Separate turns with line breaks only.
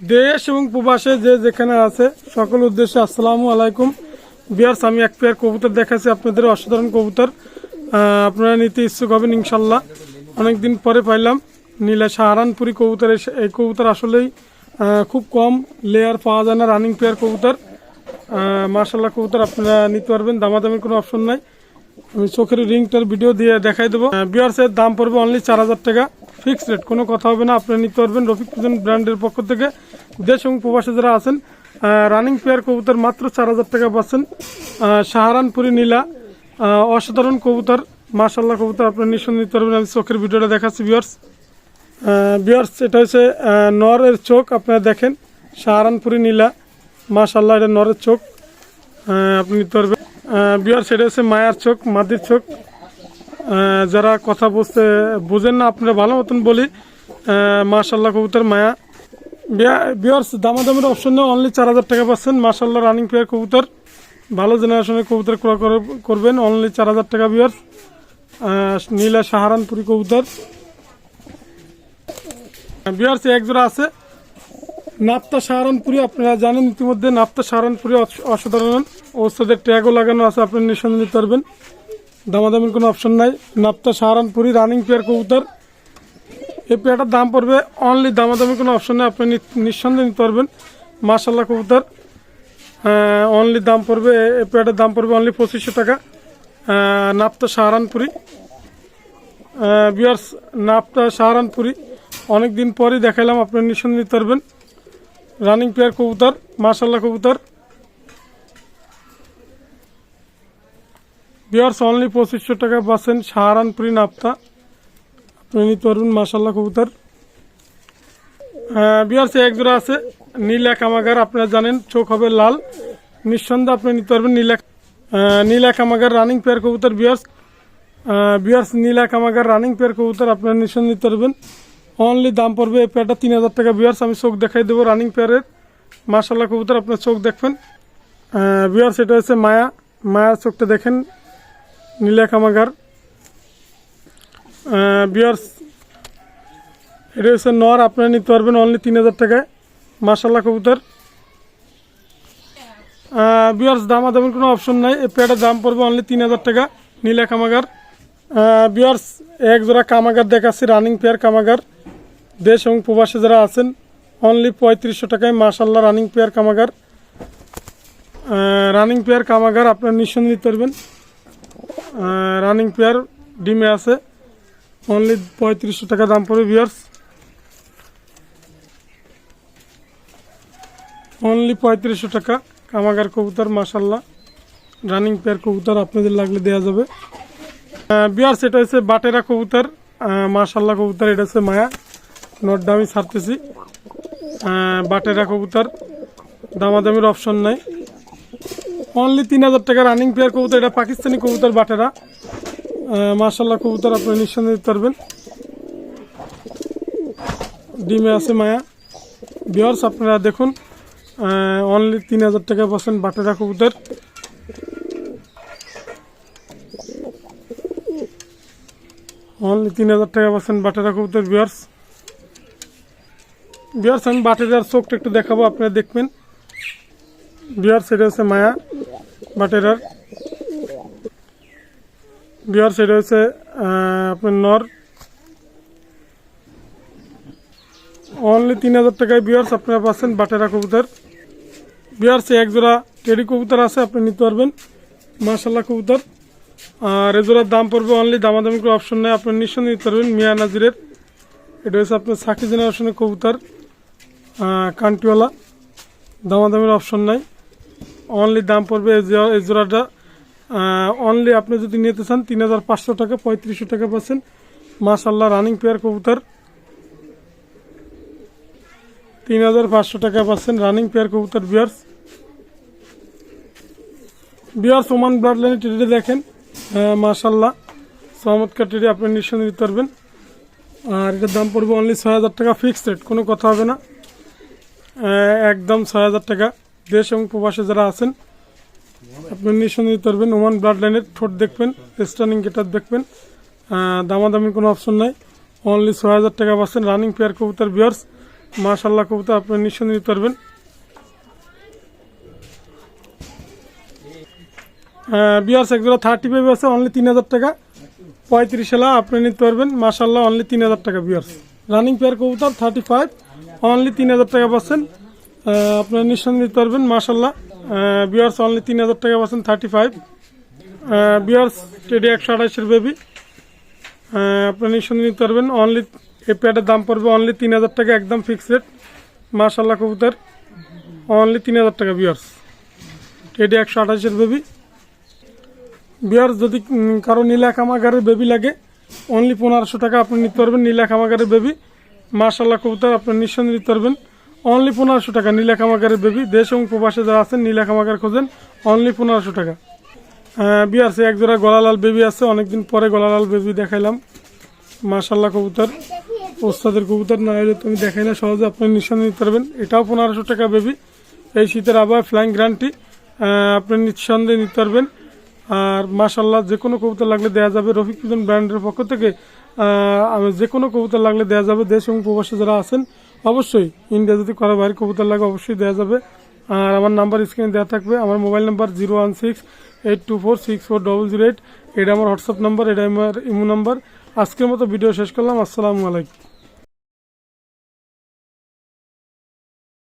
দেশ এবং প্রবাসে যে যেখানে আছে, সকল উদ্দেশ্যে আসসালামু আলাইকুম। বিয়ার্স, আমি এক পেয়ার কবুতর দেখাচ্ছি আপনাদের, অসাধারণ কবুতর। আপনারা নিতে ইচ্ছুক হবেন ইনশাল্লাহ। অনেকদিন পরে পাইলাম নীলা সাহারানপুরি কবুতর। এই কবুতর আসলেই খুব কম লেয়ার পাওয়া যায় না রানিং পেয়ার কবুতর। মার্শাল্লাহ কবুতর আপনারা নিতে পারবেন, দামাদামির কোনো অপশন নাই। আমি চোখের রিংটার ভিডিও দিয়ে দেখাই দেবো। বিয়ার্সের দাম পড়বে অনলি চার হাজার টাকা। ফিক্সড রেট, কোনো কথা হবে না। আপনি নিতে পারবেন রফিক ফুজন ব্র্যান্ডের পক্ষ থেকে। দেশ এবং প্রবাসে যারা আছেন রানিং পেয়ার কবুতর মাত্র চার হাজার টাকা পাচ্ছেন। সাহারানপুরি নীলা অসাধারণ কবুতর। মাশাল্লাহ কবুতর আপনি নিঃসন্দেহে নিতে পারবেন। আমি চোখের ভিডিওটা দেখাচ্ছি বিয়ার্স বিয়ার্স এটা হচ্ছে নরের চোখ, আপনারা দেখেন। সাহারানপুরি নীলা মাশাল্লাহ এটা নরের চোখ। আপনি নিতে পারবেন। বিয়ার্স এটা হচ্ছে মায়ার চোখ, মাদির চোখ। যারা কথা বুঝতে বুঝেন না, আপনারা ভালো মতন বলি। মাশাল্লাহ কবুতর মায়া। বিয়ার্স দামাদামের অপশন নেই অনলি চার হাজার টাকা পাচ্ছেন। মাশাল্লাহ রানিং পেয়ার কবুতর। ভালো জেনারেশনের কবুতর ক্রয় করে- করবেন। অনলি চার হাজার টাকা বিয়ার্স নীলা সাহারানপুরি কবুতর। বিহার সে একজোড়া আছে। নাপ্তা সাহারানপুরি, আপনারা জানেন ইতিমধ্যে নাপ্তা সাহারানপুরি অস- অসাধারণ। ওস্তাদের ট্যাগও লাগানো আছে, আপনি নিঃসন্দেহে নিতে পারবেন। দামাদামির কোনো অপশন নাই। নাপ্তা সাহারানপুরি রানিং পেয়ার কবুতর। এই পেয়ারটার দাম পড়বে অনলি দামাদামির কোনো অপশন নেই। আপনি নিঃসন্দেহে নিতে পারবেন। মাশাল্লাহ কবুতর। অনলি দাম পড়বে, এই পেয়ারটার দাম পড়বে অনলি পঁচিশশো টাকা। নাপ্তা সাহারানপুরি। বিয়ার্স নাপটা সাহারানপুরি। অনেক দিন পরই দেখাইলাম আপনার নিঃসন্দেহে নিতে পারবেন। রানিং পেয়ার কবুতর মাশাল্লাহ কবুতর। বিয়ার্স অনলি পঁচিশশো টাকা পাচ্ছেন সাহারানপুরি নাপতা আপনি নিতে পারবেন মাশাল্লাহ কবুতর। বিয়ার্স এক জোড়া আছে নীলা কামাগার আপনারা জানেন চোখ হবে লাল। নিঃসন্দেহে আপনি নিতে পারবেন নীলা আহ, নীলা কামাগার রানিং পেয়ার কবুতর বিয়ার্স বিয়ার্স নীলা কামাগার রানিং পেয়ার কবুতর আপনারা নিঃসন্দেহে নিতে পারবেন। অনলি দাম পড়বে এই পেয়ারটা তিন হাজার টাকা বিয়ার্স আমি চোখ দেখাই দেবো রানিং পেয়ারের মার্শাল্লাহ কবুতর আপনার চোখ দেখবেন। বিয়ার্স এটা হচ্ছে মায়া। মায়ার চোখটা দেখেন। নীলা কামাগার বিয়ার্স এটা হচ্ছে নর, আপনারা নিতে পারবেন অনলি তিন হাজার টাকায়। মার্শাল্লাহ কবুতর। বিয়ার্স দামাদামের কোনো অপশন নাই। এই পেয়ারটার দাম পড়বে অনলি তিন হাজার টাকা নীলা কামাগার বিয়ার্স এক জোড়া কামাগার দেখাচ্ছি রানিং পেয়ার কামাগার। দেশ এবং প্রবাসে যারা আছেন অনলি পঁয়ত্রিশশো টাকায় মাশাল্লাহ রানিং পেয়ার কামাগার। রানিং পেয়ার কামাগার, আপনার নিঃসন্দেহে নিতে পারবেন। রানিং পেয়ার ডিমে আছে। অনলি পঁয়ত্রিশশো টাকা দাম পড়বে বিয়ার্স অনলি পঁয়ত্রিশশো টাকা। কামাগার কবুতর মাশাল্লাহ রানিং পেয়ার কবুতর আপনাদের লাগলে দেওয়া যাবে। বিয়ার এটা হচ্ছে বাটেরা কবুতর। মাশাল্লাহ কবুতর, এটা হচ্ছে মায়া। নোটটা আমি ছাড়তেছি। বাটেরা কবুতর। দামাদামির অপশন নাই। অনলি তিন হাজার টাকা রানিং পেয়ার কবুতর, এটা পাকিস্তানি কবুতর বাটেরা। মাশাল্লাহ কবুতর আপনি নিঃসন্দেহে দিতে পারবেন। ডিমে আছে মায়া। বিয়ার্স আপনারা দেখুন অনলি তিন হাজার টাকা পাচ্ছেন বাটেরা কবুতর। অনলি তিন হাজার টাকা পাচ্ছেন বাটেরা কবুতর বিয়ার্স বিয়ার্স আমি বাটেরার চোখটা একটু দেখাবো, আপনারা দেখবেন। বিয়ার্স সাইডে হচ্ছে মায়া বাটেরার। বিয়ার্স এটা হচ্ছে আপনার নর। অনলি তিন হাজার টাকায় বিয়ার্স আপনারা পাচ্ছেন বাটেরা কবুতর। বিয়ার্স এক জোড়া টেডি কবুতর আছে, আপনি নিতে পারবেন। মার্শাল্লাহ কবুতর। আর এজোড়ার দাম পড়বে অনলি দামাদামি করে অপশন নেই, আপনি নিঃসন্দেহে নিতে পারবেন মিয়া নাজিরের। এটা হচ্ছে আপনার সাকি জেনারেশনের কবুতর কান্টিওয়ালা দামাদামির অপশন নাই। অনলি দাম পড়বে এই জোড়া- জোড়াটা। অনলি আপনি যদি নিতে চান, তিন হাজার পাঁচশো টাকা, পঁয়ত্রিশশো টাকা পাচ্ছেন। মাশাল্লাহ রানিং পেয়ার কবুতর। তিন হাজার পাঁচশো টাকা পাচ্ছেন রানিং পেয়ার কবুতর বিয়ার্স বিয়ার্স ওমান ব্লাড লাইনের টেডিটা দেখেন মাশাল্লাহ চমৎকার টেডি আপনি নিঃসন্দেহে নিতে পারবেন। আর এটার দাম পড়বে অনলি ছয় হাজার টাকা ফিক্সড রেট কোনো কথা হবে না। একদম ছয় হাজার টাকা। দেশ এবং প্রবাসে যারা আছেন, আপনি নিঃসন্দেহে পারবেন ওমান ব্লাড লাইনের ঠোঁট দেখবেন স্টার্নিং গেটার দেখবেন দামাদামির কোনো অপশন নাই। অনলি ছয় হাজার টাকা পাচ্ছেন রানিং পেয়ার কবুতর বিয়ার্স মাশাল্লাহ কবুতর আপনি নিঃসন্দেহে পারবেন বিয়ার্স একজোড়া থার্টি ফাইভ আছে অনলি তিন হাজার টাকা। পঁয়ত্রিশ এলা আপনি নিতে পারবেন মাশাল্লাহ অনলি তিন হাজার টাকা বিয়ার্স রানিং পেয়ার কবুতর থার্টি ফাইভ অনলি তিন হাজার টাকা পাচ্ছেন। আপনারা নিঃসন্দেহে নিতে পারবেন মাশাল্লাহ বিয়ার্স অনলি তিন হাজার টাকা পাচ্ছেন থার্টি ফাইভ বিয়ার্স টেডি একশো আঠাশের বেবি আপনি নিঃসন্দেহে নিতে পারবেন অনলি এই প্যাডের দাম পড়বে অনলি তিন হাজার টাকা, একদম ফিক্সড রেট মাশাল্লাহ কবুতর। অনলি তিন হাজার টাকা বিয়ার্স টেডি একশো আঠাশের বেবি বিয়ার্স যদি কারও নীলা কামাগারের বেবি লাগে অনলি পনেরোশো টাকা আপনি নিতে পারবেন, নীলা কামাগারের বেবি মার্শাল্লাহ কবুতর আপনি নিঃসন্দেহে নিতে পারবেন। অনলি পনেরোশো টাকা। নীলা কামাগারের বেবি দেশ এবং প্রবাসে যারা আছেন নীলা কামাগার খোঁজেন। অনলি পনেরোশো টাকা। বিয়ার্সে এক জোড়া গলালাল বেবি আছে, অনেকদিন পরে গলালাল বেবি দেখাইলাম। মার্শাল্লাহ কবুতর। ওস্তাদের কবুতর না হলে তুমি দেখাই না, সহজে আপনি নিঃসন্দেহে নিতে পারবেন। এটাও পনেরোশো টাকা বেবি এই শীতের আবার ফ্লাইং গ্যারান্টি আপনি নিঃসন্দেহে নিতে পারবেন। আর মাশাল্লাহ যে কোনো কবুতর লাগলে দেওয়া যাবে। রফিক ব্র্যান্ডের পক্ষ থেকে যে কোনো কবুতর লাগলে দেওয়া যাবে। দেশ এবং প্রবাসী যারা আছেন অবশ্যই ইন্ডিয়া যদি করা বাইরে কবুতর লাগে অবশ্যই দেওয়া যাবে। আর আমার নাম্বার স্ক্রিনে দেওয়া থাকবে, আমার mobile number zero one six eight two four six four double zero eight এটা আমার হোয়াটসঅ্যাপ নাম্বার এটা আমার ইমো নাম্বার আজকের মতো ভিডিও শেষ করলাম, আসসালামু আলাইকুম।